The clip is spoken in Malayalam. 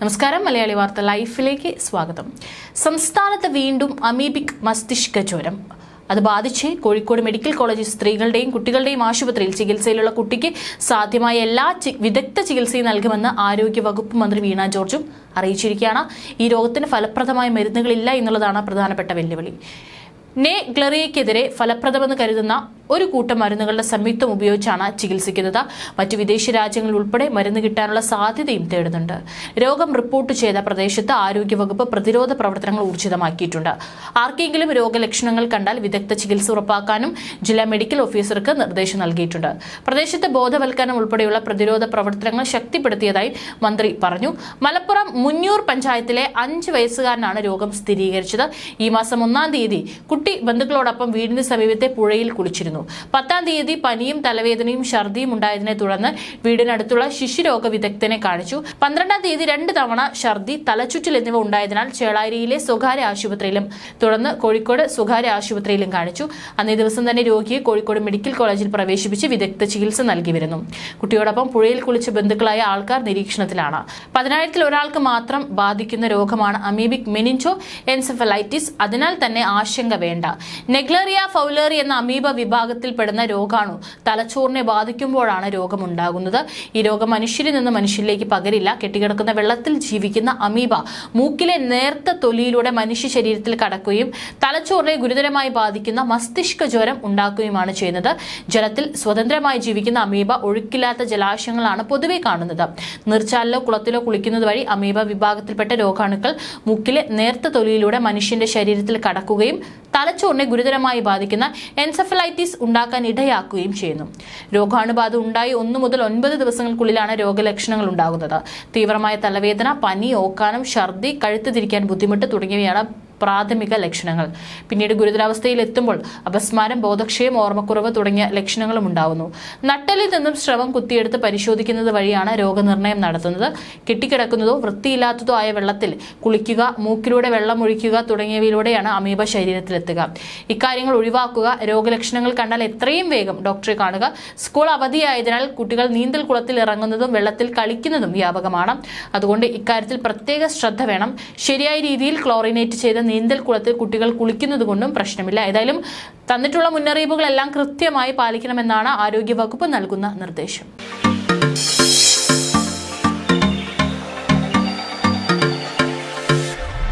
നമസ്കാരം മലയാളി വാർത്ത ലൈഫിലേക്ക് സ്വാഗതം. സംസ്ഥാനത്ത് വീണ്ടും അമീബിക് മസ്തിഷ്ക ജ്വരം. അത് ബാധിച്ച് കോഴിക്കോട് മെഡിക്കൽ കോളേജിൽ സ്ത്രീകളുടെയും കുട്ടികളുടെയും ആശുപത്രിയിൽ ചികിത്സയിലുള്ള കുട്ടിക്ക് സാധ്യമായ എല്ലാ വിദഗ്ധ ചികിത്സയും നൽകുമെന്ന് ആരോഗ്യ വകുപ്പ് മന്ത്രി വീണ ജോർജും അറിയിച്ചിരിക്കുകയാണ്. ഈ രോഗത്തിന് ഫലപ്രദമായ മരുന്നുകളില്ല എന്നുള്ളതാണ് പ്രധാനപ്പെട്ട വെല്ലുവിളി. നെ ഗ്ലറിയയ്ക്കെതിരെ ഫലപ്രദമെന്ന് കരുതുന്ന ഒരു കൂട്ടം മരുന്നുകളുടെ സംയുക്തം ഉപയോഗിച്ചാണ് ചികിത്സിക്കുന്നത്. മറ്റു വിദേശ രാജ്യങ്ങളിൽ ഉൾപ്പെടെ മരുന്ന് കിട്ടാനുള്ള സാധ്യതയും തേടുന്നുണ്ട്. രോഗം റിപ്പോർട്ട് ചെയ്ത പ്രദേശത്ത് ആരോഗ്യവകുപ്പ് പ്രതിരോധ പ്രവർത്തനങ്ങൾ ഊർജിതമാക്കിയിട്ടുണ്ട്. ആർക്കെങ്കിലും രോഗലക്ഷണങ്ങൾ കണ്ടാൽ വിദഗ്ധ ചികിത്സ ഉറപ്പാക്കാനും ജില്ലാ മെഡിക്കൽ ഓഫീസർക്ക് നിർദ്ദേശം നൽകിയിട്ടുണ്ട്. പ്രദേശത്ത് ബോധവൽക്കരണം ഉൾപ്പെടെയുള്ള പ്രതിരോധ പ്രവർത്തനങ്ങൾ ശക്തിപ്പെടുത്തിയതായി മന്ത്രി പറഞ്ഞു. മലപ്പുറം മുന്നൂർ പഞ്ചായത്തിലെ അഞ്ച് വയസ്സുകാരനാണ് രോഗം സ്ഥിരീകരിച്ചത്. ഈ മാസം ഒന്നാം തീയതി കുട്ടി ബന്ധുക്കളോടൊപ്പം വീടിന് സമീപത്തെ പുഴയിൽ കുളിച്ചിരുന്നു. പത്താം തീയതി പനിയും തലവേദനയും ഛർദിയും ഉണ്ടായതിനെ തുടർന്ന് വീടിനടുത്തുള്ള ശിശുരോഗ വിദഗ്ധനെ കാണിച്ചു. പന്ത്രണ്ടാം തീയതി രണ്ട് തവണ ഛർദി തലചുറ്റൽ എന്നിവ ഉണ്ടായതിനാൽ ചേളാരിയിലെ സ്വകാര്യ ആശുപത്രിയിലും തുടർന്ന് കോഴിക്കോട് സ്വകാര്യ ആശുപത്രിയിലും കാണിച്ചു. അന്നേ ദിവസം തന്നെ രോഗിയെ കോഴിക്കോട് മെഡിക്കൽ കോളേജിൽ പ്രവേശിപ്പിച്ച് വിദഗ്ധ ചികിത്സ നൽകി വരുന്നു. കുട്ടിയോടൊപ്പം പുഴയിൽ കുളിച്ച ബന്ധുക്കളായ ആൾക്കാർ നിരീക്ഷണത്തിലാണ്. പതിനായിരത്തിൽ ഒരാൾക്ക് മാത്രം ബാധിക്കുന്ന രോഗമാണ് അമീബിക് മെനിഞ്ചോ എൻസെഫലൈറ്റിസ്. അതിനാൽ തന്നെ ആശങ്ക വേണ്ട. നെഗ്ലേറിയ ഫൗലേറി എന്ന അമീബ വിഭാഗത്തിൽപ്പെടുന്ന രോഗാണു. തലച്ചോറിനെ ബാധിക്കുമ്പോഴാണ് രോഗമുണ്ടാകുന്നത്. ഈ രോഗം മനുഷ്യരിൽ നിന്ന് മനുഷ്യരിലേക്ക് പകരില്ല. കെട്ടിക്കിടക്കുന്ന വെള്ളത്തിൽ ജീവിക്കുന്ന അമീബ മൂക്കിലെ നേർത്ത തൊലിയിലൂടെ മനുഷ്യ ശരീരത്തിൽ കടക്കുകയും തലച്ചോറിനെ ഗുരുതരമായി ബാധിക്കുന്ന മസ്തിഷ്ക ജ്വരം ഉണ്ടാക്കുകയുമാണ് ചെയ്യുന്നത്. ജലത്തിൽ സ്വതന്ത്രമായി ജീവിക്കുന്ന അമീബ ഒഴുക്കില്ലാത്ത ജലാശയങ്ങളാണ് പൊതുവെ കാണുന്നത്. നീർച്ചാലിലോ കുളത്തിലോ കുളിക്കുന്നത് വഴി അമീബ വിഭാഗത്തിൽപ്പെട്ട രോഗാണുക്കൾ മൂക്കിലെ നേർത്ത തൊലിയിലൂടെ മനുഷ്യന്റെ ശരീരത്തിൽ കടക്കുകയും തലച്ചോറിനെ ഗുരുതരമായി ബാധിക്കുന്ന എൻസെഫലൈറ്റിസ് ഉണ്ടാക്കാൻ ഇടയാക്കുകയും ചെയ്യുന്നു. രോഗാണുബാധ ഉണ്ടായി ഒന്നു മുതൽ ഒൻപത് ദിവസങ്ങൾക്കുള്ളിലാണ് രോഗലക്ഷണങ്ങൾ ഉണ്ടാകുന്നത്. തീവ്രമായ തലവേദന പനി ഓക്കാനം ഛർദി കഴുത്ത് തിരിക്കാൻ ബുദ്ധിമുട്ട് തുടങ്ങിയവയാണ് പ്രാഥമിക ലക്ഷണങ്ങൾ. പിന്നീട് ഗുരുതരാവസ്ഥയിൽ എത്തുമ്പോൾ അപസ്മാരം ബോധക്ഷയം ഓർമ്മക്കുറവ് തുടങ്ങിയ ലക്ഷണങ്ങളും ഉണ്ടാവുന്നു. നട്ടലിൽ നിന്നും സ്രവം കുത്തിയെടുത്ത് പരിശോധിക്കുന്നത് വഴിയാണ് രോഗനിർണയം നടത്തുന്നത്. കെട്ടിക്കിടക്കുന്നതോ വൃത്തിയില്ലാത്തതോ ആയ വെള്ളത്തിൽ കുളിക്കുക മൂക്കിലൂടെ വെള്ളം ഒഴിക്കുക തുടങ്ങിയവയിലൂടെയാണ് അമീബ ശരീരത്തിലെത്തുക. ഇക്കാര്യങ്ങൾ ഒഴിവാക്കുക രോഗലക്ഷണങ്ങൾ കണ്ടാൽ എത്രയും വേഗം ഡോക്ടറെ കാണുക. സ്കൂൾ അവധിയായതിനാൽ കുട്ടികൾ നീന്തൽ കുളത്തിൽ ഇറങ്ങുന്നതും വെള്ളത്തിൽ കളിക്കുന്നതും വ്യാപകമാണ്. അതുകൊണ്ട് ഇക്കാര്യത്തിൽ പ്രത്യേക ശ്രദ്ധ വേണം. ശരിയായ രീതിയിൽ ക്ലോറിനേറ്റ് ചെയ്ത നീന്തൽ കുളത്തിൽ കുട്ടികൾ കുളിക്കുന്നത് കൊണ്ടും പ്രശ്നമില്ല. ഏതായാലും തന്നിട്ടുള്ള മുന്നറിയിപ്പുകളെല്ലാം കൃത്യമായി പാലിക്കണമെന്നാണ് ആരോഗ്യവകുപ്പ് നൽകുന്ന നിർദ്ദേശം.